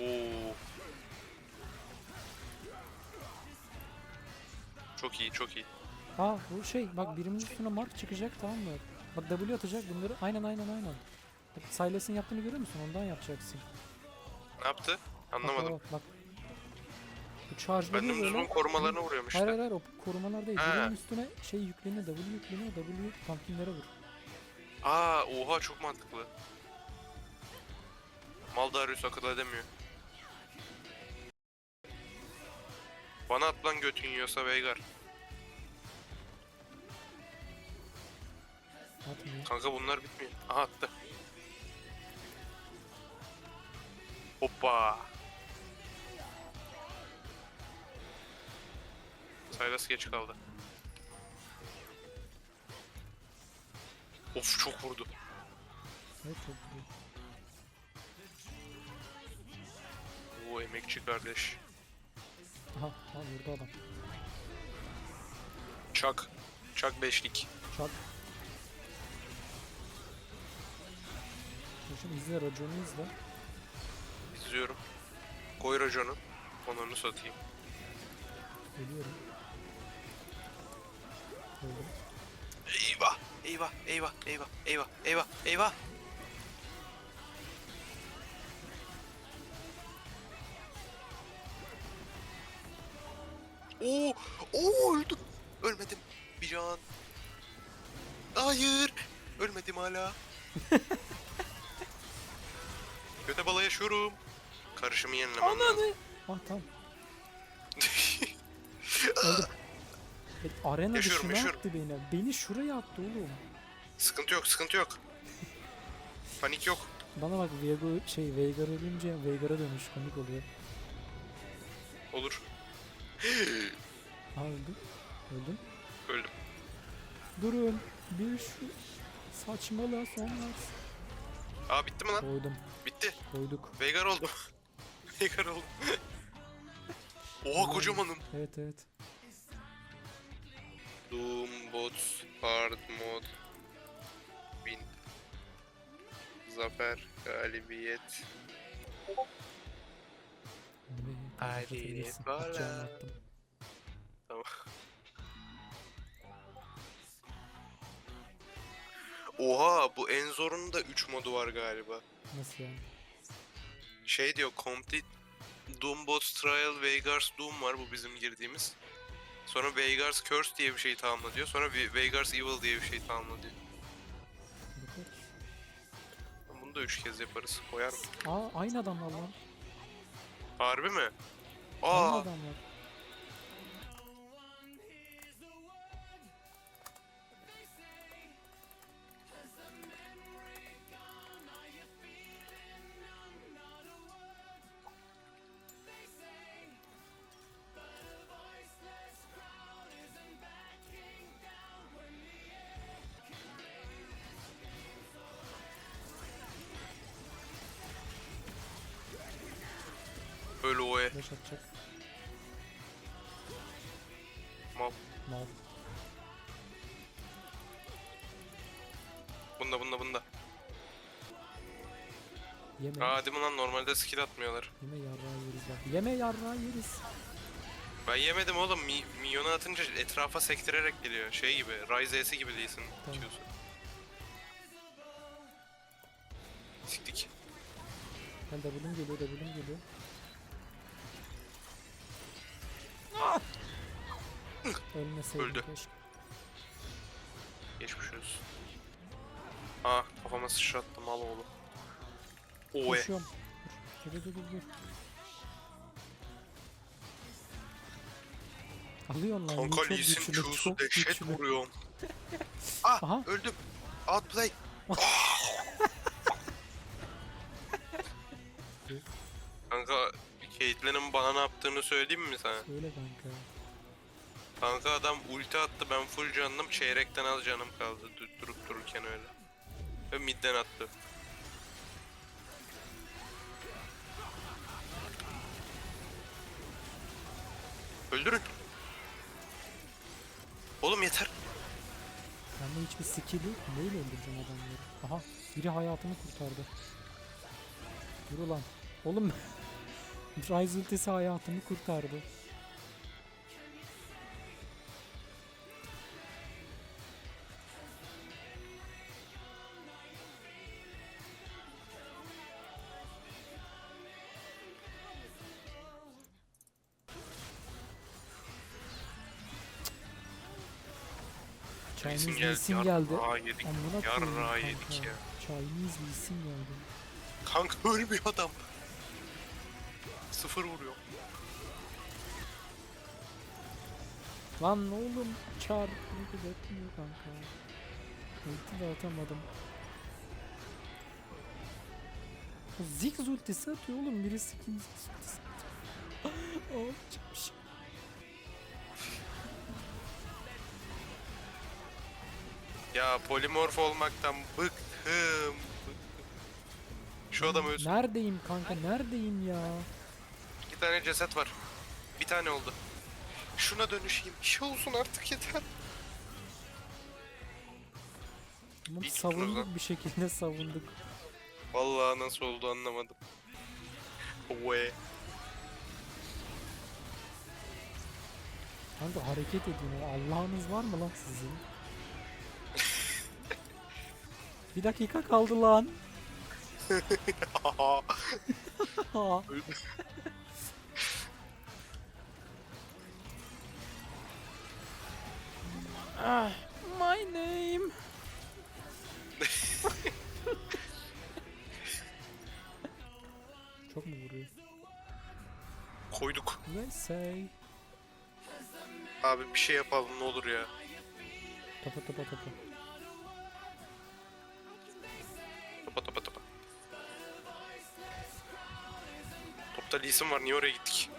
Oo. Çok iyi, çok iyi. Aa bu şey bak birimin üstüne mark çıkacak tamam mı? Bak W atacak bunları. Aynen aynen aynen. Bak Silas'ın yaptığını görüyor musun? Ondan yapacaksın. Ne yaptı? Bak, Anlamadım. Bak, bak. Bu charge'ları Ben uzun korumalarına vuruyorum işte. Hayır hayır hayır o korumalar değil. Ha. Birinin üstüne şey yükleniyor W yükleniyor W pumpkinlere vur. Aa, oha çok mantıklı. Maldarius akıl edemiyor. Bana at lan götün yiyorsa Veigar. Atmıyor. Kanka bunlar bitmiyor. Aha attı. Hoppa. Saylas geç kaldı. Of çok vurdu. Evet çok güzel. Oo emekçi kardeş. Aha, aha vurdu adam. Çak. Çak beşlik. Çak. Şimdi izle raconu izle. İzliyorum. Koy raconu. Onunu satayım. Geliyorum. Öldüm. Eyvah. Eyvah. Eyvah. Eyvah. Eyvah. Eyvah. Eyvah. Oo, oo öldüm. Ölmedim. Bir can. Hayır. Ölmedim hala. Köte bala yaşıyorum. Karışımı yenilemem lazım. Ananı! Ah tamam. Öldüm. E, arena Yaşıyorum, dışına yaşıyorum. attı beni. Beni şuraya attı oğlum. sıkıntı yok, sıkıntı yok. Panik yok. Bana bak Viego şey Veigar ölünce Veigar'a dönüş komik oluyor. Olur. Öldüm. Öldüm. Öldüm. Durun. Bir şu saçmalığa son versin. Aa bitti mi lan? Koydum. Bitti. Koyduk. Veigar oldum. Veigar oldum. Oha kocamanım. Evet evet. Doom, bots, hard mod, win. Zafer, galibiyet. Bala. Atacağımı attım. Tamam. Oha bu en zorunun da 3 modu var galiba. Nasıl yani? Şey diyor complete Doom Bots Trial Veigar's Doom var bu bizim girdiğimiz. Sonra Veigar's Curse diye bir şey tamamla diyor. Sonra Ve- Veigar's Evil diye bir şey tamamla diyor. Bunu da 3 kez yaparız. Koyar mı? Aa aynı adamlar lan. Harbi mi? Aa adamlar. Atacak. Mal. Mal. Bunda bunda bunda. Yeme. Aa değil mi lan normalde skill atmıyorlar. Yeme yarrağı yeriz bak. Yeme yarrağı yeriz. Ben yemedim oğlum. Mi milyonu atınca etrafa sektirerek geliyor. Şey gibi. Ryze S'si gibi değilsin. Tamam. Q'su. Siktik. Ben W'm geliyor W'm geliyor. Ölmeseydim Öldü. keşke. Geçmiş olsun. Aa kafama sıçrattı mal oğlu. Oe. Koşuyorum. Dur dur dur dur. Alıyorsun lan. Kanka güçlü, Q'su dehşet vuruyorum. Ah Aha. öldüm. Outplay. Kanka Caitlyn'in bana ne yaptığını söyleyeyim mi sana? Söyle kanka. Kanka adam ulti attı ben full canım çeyrekten az canım kaldı dur- durup dururken öyle. Ve midden attı. Öldürün. Oğlum yeter. Bende hiçbir skill yok. Neyle öldüreceğim adamları? Aha. Biri hayatımı kurtardı. Yürü lan. Oğlum Ryze ultisi hayatımı kurtardı. Chinese Sin geldi. Yedik. Amına koyayım kanka. yedik ya. Chinese Sin geldi. Kanka ölmüyor adam. Sıfır vuruyor. Lan oğlum çar hareket etmiyor kanka. Ulti de atamadım. Ziggs ultisi atıyor oğlum birisi kim Ziggs ultisi atıyor. Aa, çıkmış. Ya polimorf olmaktan bıktım. bıktım. Şu adam ölsün. Neredeyim kanka neredeyim ya? İki tane ceset var. Bir tane oldu. Şuna dönüşeyim. Bir şey olsun artık yeter. Bunu İyi tuttunuz savunduk lan. bir şekilde savunduk. Vallahi nasıl oldu anlamadım. Ve Kanka hareket edin ya. Allah'ınız var mı lan sizin? Bir dakika kaldı lan. Ah, my name. Çok mu vuruyor? koyduk. Let's say. Abi bir şey yapalım ne olur ya. Topa topa. Topa Sin var niye oraya gittik?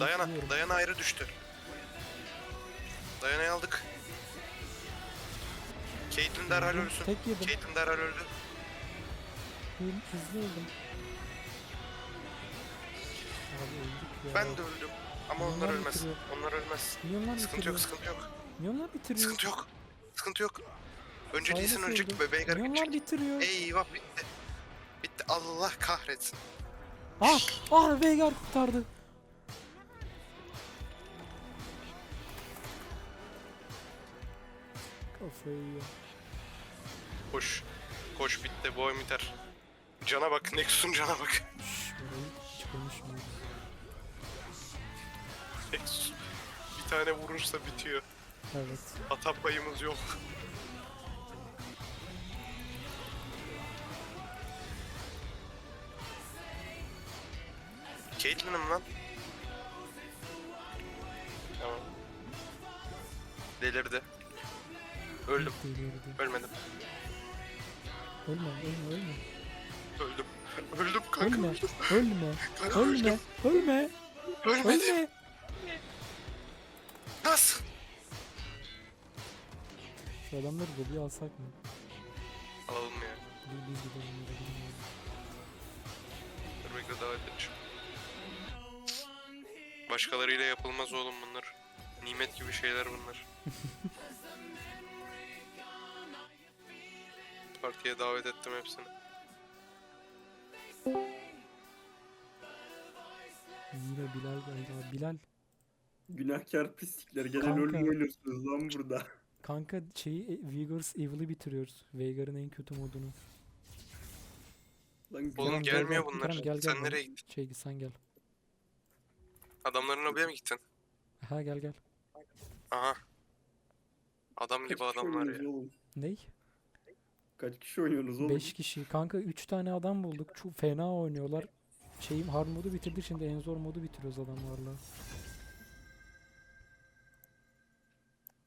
Dayana, bayılıyorum. Dayana ayrı düştü. Dayana'yı aldık. Caitlyn derhal Öldüm, ölsün. Tek yedim. Caitlyn derhal öldü. Hız- Hızlı öldüm. Abi öldük ya. Ben de öldüm. Ama onlar Milyonlar ölmez. bitiriyor. Onlar ölmez. Milyonlar Sıkıntı bitiriyor. yok, sıkıntı yok. Milyonlar bitiriyor. Sıkıntı yok. Sıkıntı yok. Önce Lee Saylas Sin ölecek öldü. ve Veigar Milyonlar gidecek. bitiriyor. Eyvah bitti. Bitti. Allah kahretsin. Ah! Ah Veigar kurtardı. Kafayı yiyor. Koş. Koş bitti. Bu oyun biter. Cana bak. Nexus'un cana bak. Şşş orayı hiç konuşmuyor. Nexus. Bir tane vurursa bitiyor. Evet. Hata payımız yok. Caitlyn'im lan. Tamam. Delirdi. Öldüm. Delirdi. Ölmedim. Ölme, ölme, ölme. Öldüm. Öldüm kanka. Ölme, öldüm. ölme, Kanka ölme, ölme, Ölmedim. ölme. Nasıl? Şu adamları da bir alsak mı? Alalım ya. Bir biz gidelim. Dur bekle davet edeceğim. Başkalarıyla yapılmaz oğlum bunlar. Nimet gibi şeyler bunlar. Partiye davet ettim hepsini. Yine Bilal geldi abi. Bilal Günahkar pislikler. Gelen Kanka. lan burada. kanka şeyi Vigor's Evil'ı bitiriyoruz. Veigar'ın en kötü modunu. Lan Oğlum gel, gelmiyor gel. bunlar. Gel, gel, Sen gel. nereye gittin? Şey sen gel. Adamların lobiye mi gittin? Ha gel gel. Aha. Adam gibi adamlar ya. oğlum? Ney? Kaç kişi oynuyorsunuz oğlum? 5 kişi. Kanka 3 tane adam bulduk. Çok fena oynuyorlar. Şeyim hard modu bitirdik şimdi en zor modu bitiriyoruz adamlarla.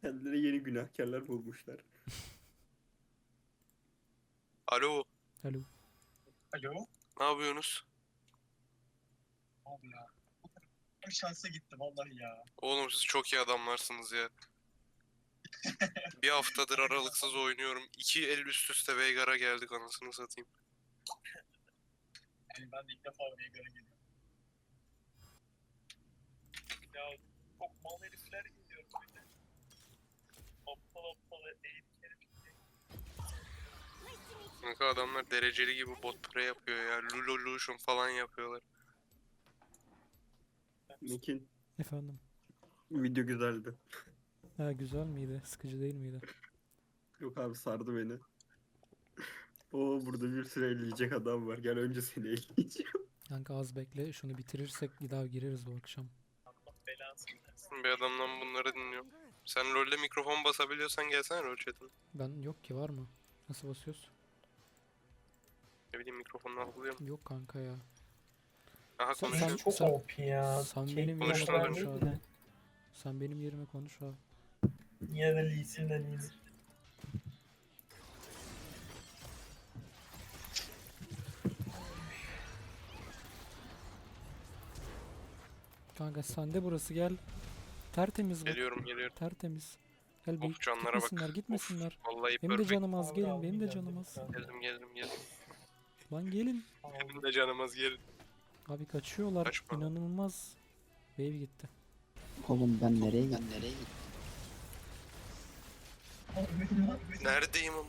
Kendileri yeni günahkarlar bulmuşlar. Alo. Alo. Alo. Ne yapıyorsunuz? Abi ya. Hem şansa gitti vallahi ya. Oğlum siz çok iyi adamlarsınız ya. Bir haftadır aralıksız oynuyorum. İki el üst üste Veigar'a geldik anasını satayım. Yani ben de ilk defa Veigar'a geliyorum. Ya çok mal herifler geliyor böyle. Aptal aptal eğit herif. Kanka adamlar dereceli gibi bot pre yapıyor ya. Lulolution falan yapıyorlar. Mekin Efendim. video güzeldi. Ha güzel miydi? Sıkıcı değil miydi? Yok abi sardı beni. Oo burada bir sürü elleyecek adam var. Gel önce seni elleyeceğim. Kanka az bekle. Şunu bitirirsek bir daha gireriz bu akşam. Bir adamdan bunları dinliyorum. Sen LoL'de mikrofon basabiliyorsan gelsene LoL chat'ine. Ben yok ki var mı? Nasıl basıyoruz? Ne bileyim mikrofonunu algılıyor mu? Yok kanka ya. Aha Sen- konuşuyor. sen- Çok sen- OP ya. Sen Kate benim yerime konuştular konuş abi. de? Sen benim yerime konuş abi. Yine de Lee Sin'den iyiyiz. Kanka sende burası gel. Tertemiz bak. Geliyorum geliyorum. Tertemiz. Gel bir Of canlara bak. gitmesinler Of. Vallahi Benim de perfect. canım az Abi gelin benim de almayacağım canım az. ben. Geldim geldim geldim. Lan gelin. Benim de canım az gelin. Abi kaçıyorlar. Kaçma. İnanılmaz. Wave gitti. Oğlum ben nereye gittim? Ben nereye gittim? Neredeyim ama?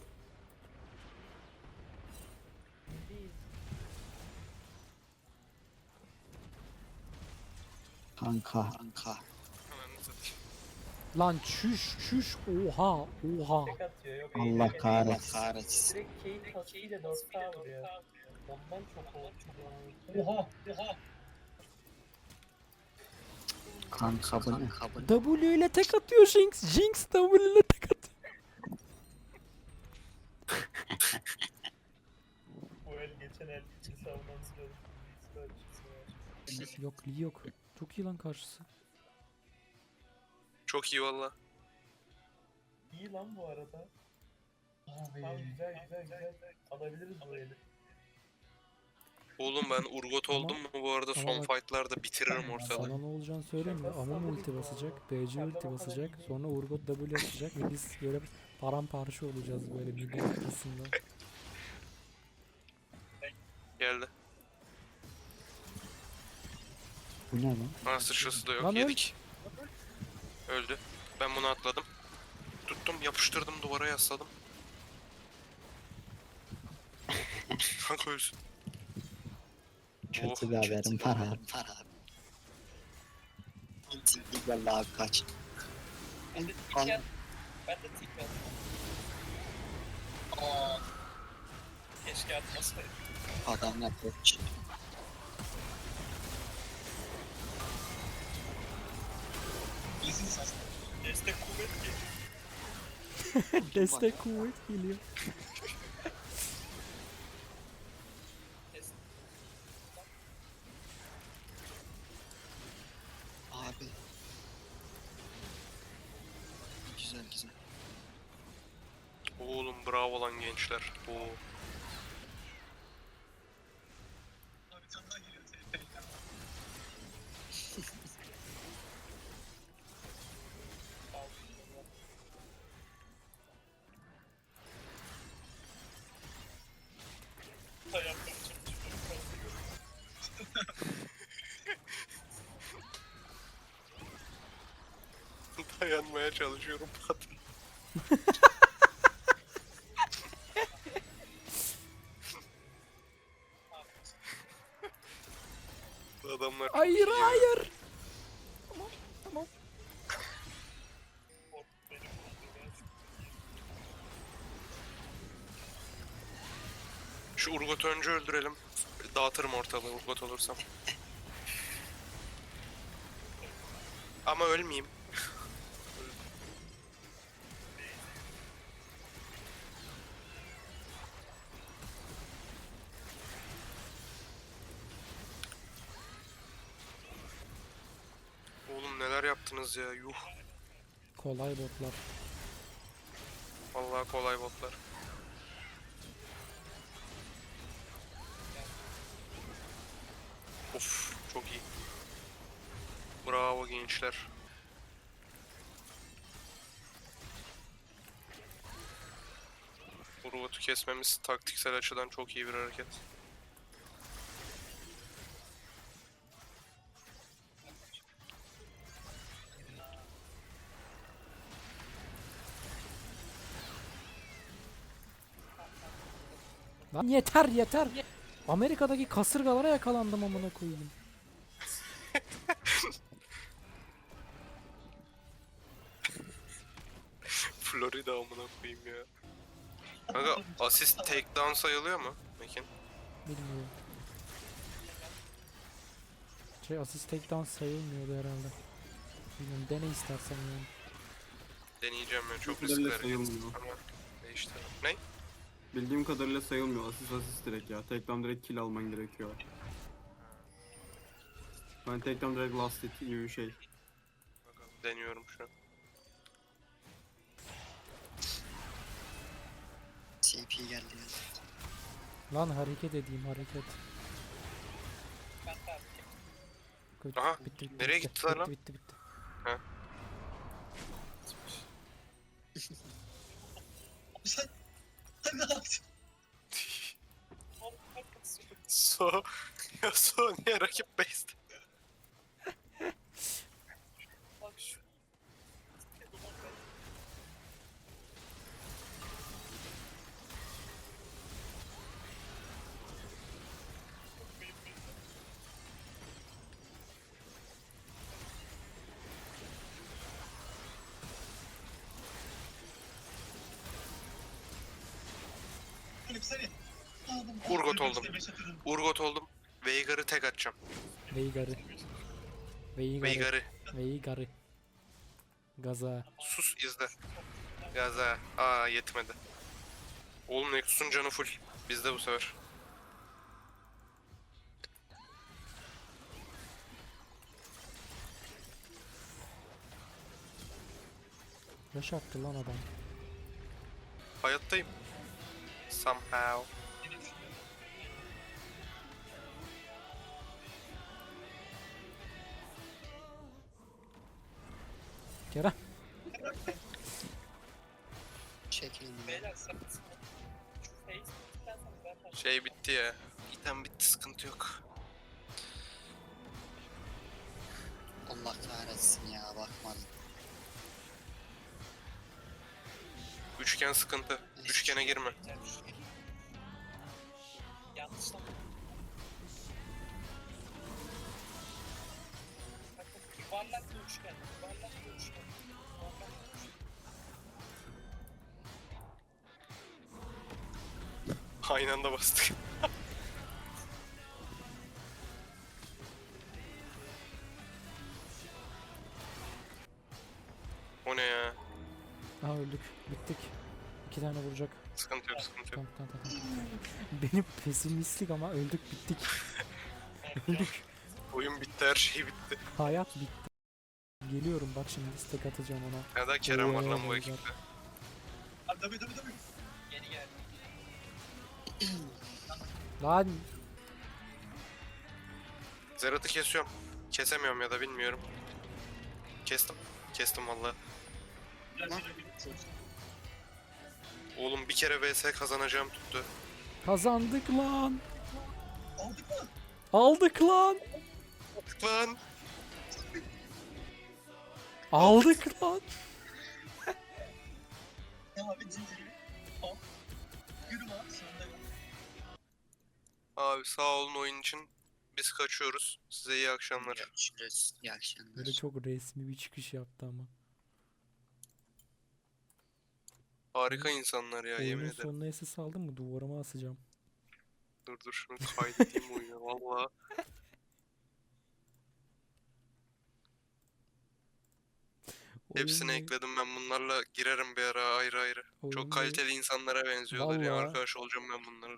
Kanka. Kanka. Lan çüş çüş oha oha. Atıyor yok. Allah kahretsin. kahretsin. Direkt Kate pasıyla 4K vuruyor. Ondan çok OP. Oha oha. Kanka bu ne? W ile tek atıyor Jinx. Jinx W ile tek atıyor. Bu el geçen el için savunmanız var. Yok Lee yok. Çok iyi lan karşısı. Çok iyi valla. İyi lan bu arada. Tamam güzel güzel güzel. Alabiliriz bu eli. Oğlum ben Urgot Ama- oldum mu bu arada son bak- fightlarda bitiririm ortalığı. Sana ne olacağını söyleyeyim mi? Amon ulti basacak, BC ulti basacak, sonra Urgot W atacak ve biz böyle paramparça olacağız böyle milyon arasında. Geldi. Bu ne lan? Ha sıçrası da yok Lan öl. yedik. Öldü. Ben bunu atladım. Tuttum yapıştırdım duvara yasladım. Kanka ölsün. Kötü Oh, bir haberim var abi. Var abi. Vallahi abi kaç. Ben de An- tik Ben de tik Aa. Keşke atmasaydım. Adamlar koç. İzin saslı. Destek kuvvet geliyor. Destek kuvvet geliyor. bravo lan gençler. Oo. Bir tane daha geliyor. TP. Ayaklarım çalışıyor. Dayanmaya çalışıyorum Hayır hayır. Benim olduğum Şu Urgot önce öldürelim. Dağıtırım ortalığı Urgot olursam. Ama ölmeyeyim. Oğlum yaptınız ya yuh. Kolay botlar. Vallahi kolay botlar. Of çok iyi. Bravo gençler. Urvat'ı kesmemiz taktiksel açıdan çok iyi bir hareket. Lan yeter yeter. Amerika'daki kasırgalara yakalandım amına koyayım. Florida amına koyayım ya. Kanka asist takedown sayılıyor mu? Mekin. Bilmiyorum. Şey assist takedown sayılmıyordu herhalde. Bilmiyorum dene istersen yani. Deneyeceğim ya çok riskli hareket. Ama değiştirelim. Ne? Bildiğim kadarıyla sayılmıyor. Asist asist direkt ya. Takedown direkt kill alman gerekiyor. Ben takedown direkt last hit gibi bir şey. Bakalım, Deniyorum şu an. CP geldi ya. Lan hareket edeyim hareket. Bitti, Aha, bitti, bitti, nereye bitti, gittiler bitti, lan? Bitti bitti. So, ya so niye rakip base'de? Urgot oldum. Urgot oldum. Veigar'ı tek atacağım. Veigar'ı. Veigar'ı. Veigar'ı. Veigar'ı. Gaza. Sus izle. Gaza. Aa yetmedi. Oğlum Nexus'un canı full. Bizde bu sefer. Yaş attı lan adam. Hayattayım. Somehow. Kerem. Şey bitti ya. İtem bitti sıkıntı yok. Allah kahretsin ya bakmadım. Üçgen sıkıntı. Üçgene girme. Yuvarlak bir. Aynı anda bastık. İki tane vuracak. Sıkıntı yok sıkıntı yok. Tamam tamam tamam. Benim pesimistlik ama öldük bittik. öldük. Oyun bitti her şey bitti. Hayat bitti. Geliyorum bak şimdi istek atacağım ona. Ya da Kerem var lan bu ekipte. Abi tabii tabii tabii. Yeni geldi. Lan Zerat'ı kesiyorum. Kesemiyorum ya da bilmiyorum. Kestim. Kestim valla. Oğlum bir kere VS kazanacağım tuttu. kazandık lan. Aldık mı? Aldık lan. Lan! Aldık lan. Ya abi zinciri. Al. Yürü lan. Abi sağ olun oyun için. Biz kaçıyoruz. Size iyi akşamlar. Görüşürüz. İyi akşamlar. Böyle çok resmi bir çıkış yaptı ama. Harika insanlar ya yemin Oyunun ederim. sonuna SS aldın mı? Duvarıma asacağım. Dur dur şunu kaydedeyim oyunu valla. Hepsini ekledim ben bunlarla girerim bir ara ayrı ayrı. oyun- Çok kaliteli insanlara benziyorlar ya Vallahi. arkadaş olacağım ben bunlarla.